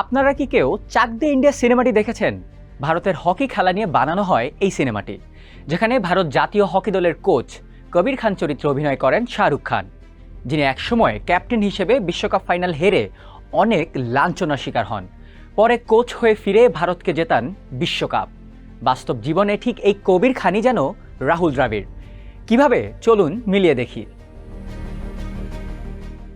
আপনারা কি কেউ চাক দে ইন্ডিয়া সিনেমাটি দেখেছেন? ভারতের হকি খেলা নিয়ে বানানো হয় এই সিনেমাটি, যেখানে ভারত জাতীয় হকি দলের কোচ কবির খান চরিত্রে অভিনয় করেন শাহরুখ খান, যিনি একসময় ক্যাপ্টেন হিসেবে বিশ্বকাপ ফাইনাল হেরে অনেক লাঞ্ছনার শিকার হন। পরে কোচ হয়ে ফিরে ভারতকে জেতান বিশ্বকাপ। বাস্তব জীবনে ঠিক এই কবির খানই যেন রাহুল দ্রাবিড়। কীভাবে? চলুন মিলিয়ে দেখি।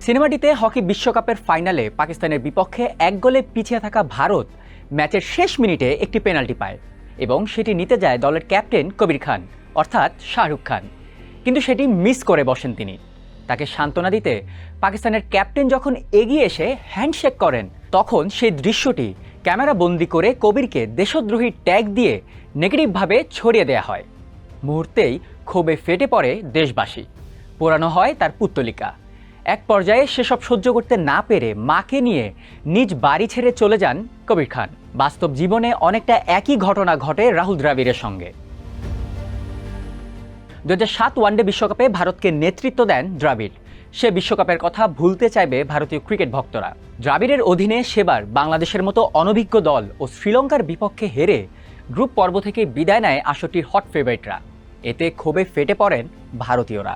সিনেমাটিতে হকি বিশ্বকাপের ফাইনালে পাকিস্তানের বিপক্ষে এক গোলে পিছিয়ে থাকা ভারত ম্যাচের শেষ মিনিটে একটি পেনাল্টি পায় এবং সেটি নিতে যায় দলের ক্যাপ্টেন কবির খান, অর্থাৎ শাহরুখ খান। কিন্তু সেটি মিস করে বসেন তিনি। তাকে সান্ত্বনা দিতে পাকিস্তানের ক্যাপ্টেন যখন এগিয়ে এসে হ্যান্ডশেক করেন, তখন সেই দৃশ্যটি ক্যামেরা বন্দি করে কবিরকে দেশদ্রোহী ট্যাগ দিয়ে নেগেটিভভাবে ছড়িয়ে দেওয়া হয়। মুহূর্তেই ক্ষোভে ফেটে পড়ে দেশবাসী। পোড়ানো হয় তার পুত্তলিকা। এক পর্যায়ে সেসব সহ্য করতে না পেরে মাকে নিয়ে নিজ বাড়ি ছেড়ে চলে যান কবির খান। বাস্তব জীবনে অনেকটা একই ঘটনা ঘটে রাহুল দ্রাবিড়ের সঙ্গে। দু সাত ওয়ানডে বিশ্বকাপে ভারতকে নেতৃত্ব দেন দ্রাবিড়। সে বিশ্বকাপের কথা ভুলতে চাইবে ভারতীয় ক্রিকেট ভক্তরা। দ্রাবিড়ের অধীনে সেবার বাংলাদেশের মতো অনভিজ্ঞ দল ও শ্রীলঙ্কার বিপক্ষে হেরে গ্রুপ পর্ব থেকে বিদায় নেয় আসরটির হট ফেভারিটরা। এতে ক্ষোভে ফেটে পড়েন ভারতীয়রা।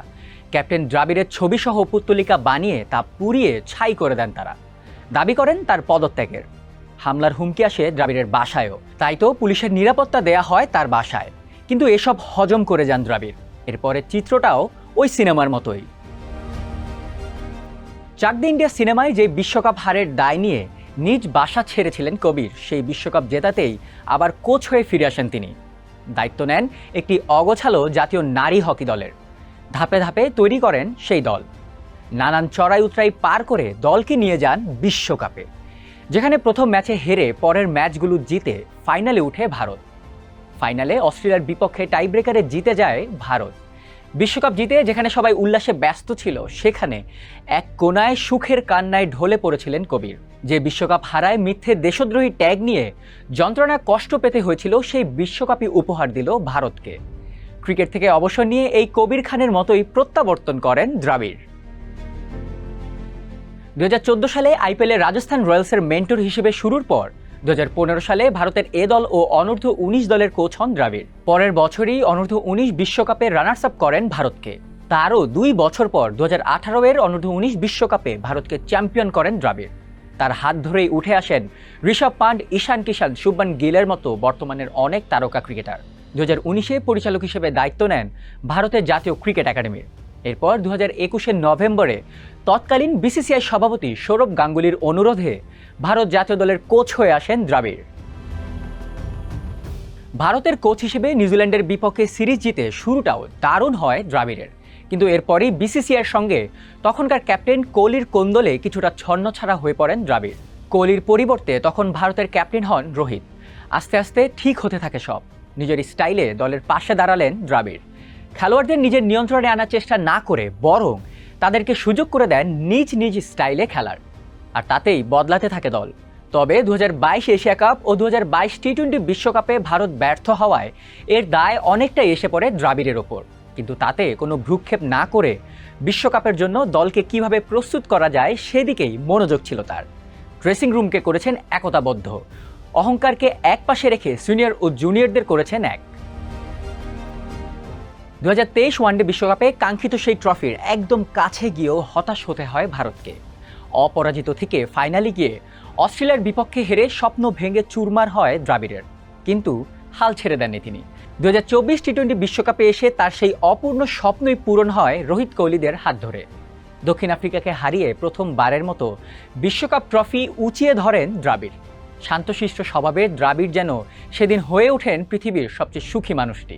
ক্যাপ্টেন দ্রাবিড়ের ছবিসহ পুত্তলিকা বানিয়ে তা পুড়িয়ে ছাই করে দেন তারা। দাবি করেন তার পদত্যাগের। হামলার হুমকি আসে দ্রাবিড়ের বাসায়ও। তাই তো পুলিশের নিরাপত্তা দেয়া হয় তার বাসায়। কিন্তু এসব হজম করে যান দ্রাবিড়। এরপরে চিত্রটাও ওই সিনেমার মতোই। চাকদে ইন্ডিয়া সিনেমায় যে বিশ্বকাপ হারের দায় নিয়ে নিজ বাসা ছেড়েছিলেন কবির, সেই বিশ্বকাপ জেতাতেই আবার কোচ হয়ে ফিরে আসেন তিনি। দায়িত্ব নেন একটি অগোছালো জাতীয় নারী হকি দলের। ধাপে ধাপে তৈরি করেন সেই দল। নানান চড়াই উতরাই পার করে দলকে নিয়ে যান বিশ্বকাপে, যেখানে প্রথম ম্যাচে হেরে পরের ম্যাচগুলো জিতে ফাইনালে উঠে ভারত। ফাইনালে অস্ট্রেলিয়ার বিপক্ষে টাইব্রেকারে জিতে যায় ভারত। বিশ্বকাপ জিতে যেখানে সবাই উল্লাসে ব্যস্ত ছিল, সেখানে এক কোনায় সুখের কান্নায় ঢলে পড়েছিলেন কবির। যে বিশ্বকাপ হারায় মিথ্যে দেশদ্রোহী ট্যাগ নিয়ে যন্ত্রণা কষ্ট পেতে হয়েছিল, সেই বিশ্বকাপই উপহার দিল ভারতকে। ক্রিকেট থেকে অবসর নিয়ে এই কবির খানের মতোই প্রত্যাবর্তন করেন দ্রাবিড়। দুই হাজার চোদ্দ সালে আইপিএলে রাজস্থান রয়্যালসের মেন্টর হিসেবে শুরুর পর দু সালে ভারতের এ দল ও অনূর্ধ্ব উনিশ দলের কোচ হন দ্রাবিড়। পরের বছরই অনূর্ধ্ব উনিশ বিশ্বকাপে রানার্স আপ করেন ভারতকে। তারও দুই বছর পর দু হাজার আঠারো এর অনূর্ধ্ব উনিশ বিশ্বকাপে ভারতকে চ্যাম্পিয়ন করেন দ্রাবিড়। তার হাত ধরেই উঠে আসেন ঋষভ পান্ড ঈশান কিষান শুভমান গিলের মতো বর্তমানের অনেক তারকা ক্রিকেটার। দু হাজার উনিশে পরিচালক হিসেবে দায়িত্ব নেন ভারতের জাতীয় ক্রিকেট একাডেমির। এরপর দু হাজার একুশের নভেম্বরে তৎকালীন বিসিসিআই সভাপতি সৌরভ গাঙ্গুলির অনুরোধে ভারত জাতীয় দলের কোচ হয়ে আসেন দ্রাবিড়। ভারতের কোচ হিসেবে নিউজিল্যান্ডের বিপক্ষে সিরিজ জিতে শুরুটাও দারুণ হয় দ্রাবিড়ের। কিন্তু এরপরই বিসিসিআইয়ের সঙ্গে তখনকার ক্যাপ্টেন কোহলির কোন্দলে কিছুটা ছন্নছাড়া হয়ে পড়েন দ্রাবিড়। কোহলির পরিবর্তে তখন ভারতের ক্যাপ্টেন হন রোহিত। আস্তে আস্তে ঠিক হতে থাকে সব। নিজের স্টাইলে দলের পাশে দাঁড়ালেন দ্রাবিড়। খেলোয়াড়দের নিজের নিয়ন্ত্রণে আনার চেষ্টা না করে বরং তাদেরকে সুযোগ করে দেন নিজ নিজ স্টাইলে খেলার। আর তাতেই বদলাতে থাকে দল। তবে দু হাজার বাইশ এশিয়া কাপ ও দু টি টোয়েন্টি বিশ্বকাপে ভারত ব্যর্থ হওয়ায় এর দায় অনেকটাই এসে পড়ে দ্রাবিড়ের ওপর। কিন্তু তাতে কোনো ভ্রুক্ষেপ না করে বিশ্বকাপের জন্য দলকে কীভাবে প্রস্তুত করা যায় সেদিকেই মনোযোগ ছিল তার। ড্রেসিং রুমকে করেছেন একতাবদ্ধ। অহংকারকে এক পাশে রেখে সিনিয়র ও জুনিয়রদের করেছেন এক। দু হাজার তেইশ ওয়ানডে বিশ্বকাপে কাঙ্ক্ষিত সেই ট্রফির একদম কাছে গিয়েও হতাশ হতে হয় ভারতকে। অপরাজিত থেকে ফাইনালে গিয়ে অস্ট্রেলিয়ার বিপক্ষে হেরে স্বপ্ন ভেঙে চুরমার হয় দ্রাবিড়ের। কিন্তু হাল ছেড়ে দেননি তিনি। দু হাজার চব্বিশ টি টোয়েন্টি বিশ্বকাপে এসে তার সেই অপূর্ণ স্বপ্নই পূরণ হয় রোহিত কোহলিদের হাত ধরে। দক্ষিণ আফ্রিকাকে হারিয়ে প্রথমবারের মতো বিশ্বকাপ ট্রফি উঁচিয়ে ধরেন দ্রাবিড়। শান্তশিষ্ট স্বভাবের দ্রাবিড় যেন সেদিন হয়ে ওঠেন পৃথিবীর সবচেয়ে সুখী মানুষটি।